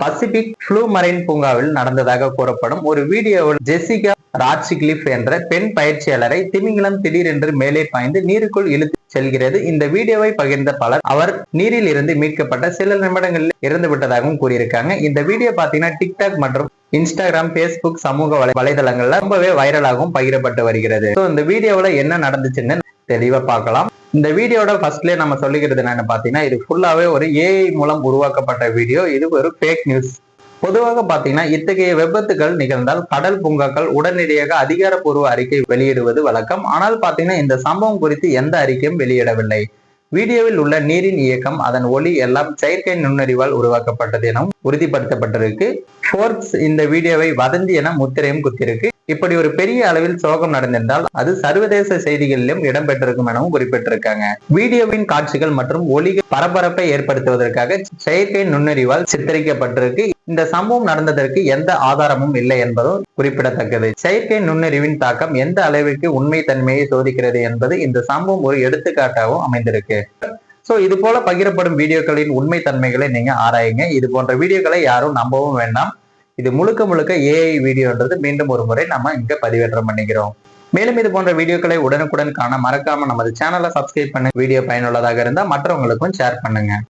Pacific flu marine பூங்காவில் நடந்ததாக கூறப்படும் ஒரு வீடியோவில் ஜெசிகா ராட்சிக்லிஃப் என்ற பெண் பயிற்சியாளரை திமிங்கலம் திடீரென்று மேலே பாய்ந்து நீருக்குள் இழுத்து செல்கிறது. இந்த வீடியோவை பகிர்ந்த பலர் அவர் நீரில் இருந்து மீட்கப்பட்ட சில நிமிடங்களில் இறந்து விட்டதாகவும் கூறியிருக்காங்க. இந்த வீடியோ பாத்தீங்கன்னா டிக்டாக் மற்றும் இன்ஸ்டாகிராம் ஃபேஸ்புக் சமூக வலை- வலைதளங்கள்ல ரொம்பவே வைரலாகவும் பகிரப்பட்டு வருகிறது. இந்த வீடியோவில் என்ன நடந்துச்சுன்னு தெளிவா பார்க்கலாம். இந்த வீடியோட ஃபர்ஸ்ட்லேயே நம்ம சொல்லிக்கிறது என்னன்னு பாத்தீங்கன்னா இது ஃபுல்லாவே ஒரு ஏஐ மூலம் உருவாக்கப்பட்ட வீடியோ இது ஒரு ஃபேக் நியூஸ் பொதுவாக பாத்தீங்கன்னா இத்தகைய விபத்துகள் நிகழ்ந்தால் கடல் பூங்காக்கள் உடனடியாக அதிகாரப்பூர்வ அறிக்கை வெளியிடுவது வழக்கம். ஆனால் பாத்தீங்கன்னா இந்த சம்பவம் குறித்து எந்த அறிக்கையும் வெளியிடவில்லை. வீடியோவில் உள்ள நீரின் இயக்கம் அதன் ஒளி எல்லாம் செயற்கை நுண்ணறிவால் உருவாக்கப்பட்டது எனவும் உறுதிப்படுத்தப்பட்டிருக்கு. ஃபோர்ப்ஸ் இந்த வீடியோவை வதந்தி என முத்திரையும் குத்திருக்கு. இப்படி ஒரு பெரிய அளவில் சோகம் நடந்திருந்தால் அது சர்வதேச செய்திகளிலும் இடம்பெற்றிருக்கும் எனவும் குறிப்பிட்டிருக்காங்க. வீடியோவின் காட்சிகள் மற்றும் ஒளிகள் பரபரப்பை ஏற்படுத்துவதற்காக செயற்கை நுண்ணறிவால் சித்தரிக்கப்பட்டிருக்கு. இந்த சம்பவம் நடந்ததற்கு எந்த ஆதாரமும் இல்லை என்பதும் குறிப்பிடத்தக்கது. செயற்கை நுண்ணறிவின் தாக்கம் எந்த அளவிற்கு உண்மை தன்மையை சோதிக்கிறது என்பது இந்த சம்பவம் ஒரு எடுத்துக்காட்டாகவும் அமைந்திருக்கு. சோ இது போல பகிரப்படும் வீடியோக்களின் உண்மை தன்மைகளை நீங்க ஆராயுங்க. இது போன்ற வீடியோக்களை யாரும் நம்பவும் வேண்டாம். இது முழுக்க முழுக்க ஏஐ வீடியோன்றது மீண்டும் ஒரு முறை நம்ம இங்க பதிவேற்றம் பண்ணிக்கிறோம். மேலும் இது போன்ற வீடியோக்களை உடனுக்குடன் காண மறக்காம நமது சேனலை சப்ஸ்கிரைப் பண்ண வீடியோ பயனுள்ளதாக இருந்தால் மற்றவங்களுக்கும் ஷேர் பண்ணுங்க.